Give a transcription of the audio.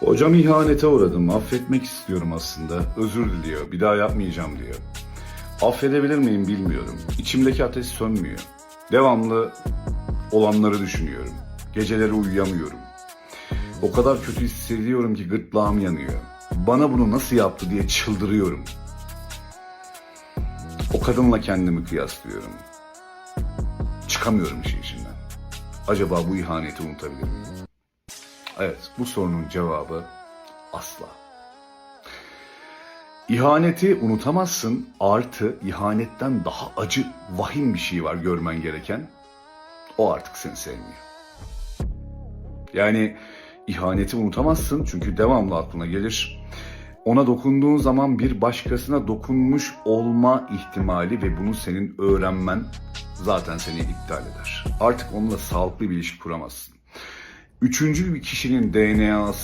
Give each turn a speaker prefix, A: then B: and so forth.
A: Hocam ihanete uğradım. Affetmek istiyorum aslında. Özür diliyor. Bir daha yapmayacağım diyor. Affedebilir miyim bilmiyorum. İçimdeki ateş sönmüyor. Devamlı olanları düşünüyorum. Geceleri uyuyamıyorum. O kadar kötü hissediyorum ki gırtlağım yanıyor. Bana bunu nasıl yaptı diye çıldırıyorum. O kadınla kendimi kıyaslıyorum. Çıkamıyorum işin içinden. Acaba bu ihaneti unutabilir miyim? Evet, bu sorunun cevabı asla. İhaneti unutamazsın. Artı ihanetten daha acı, vahim bir şey var görmen gereken. O artık seni sevmiyor. Yani ihaneti unutamazsın çünkü devamlı aklına gelir. Ona dokunduğun zaman bir başkasına dokunmuş olma ihtimali ve bunu senin öğrenmen zaten seni iptal eder. Artık onunla sağlıklı bir ilişki kuramazsın. Üçüncü bir kişinin DNA'sı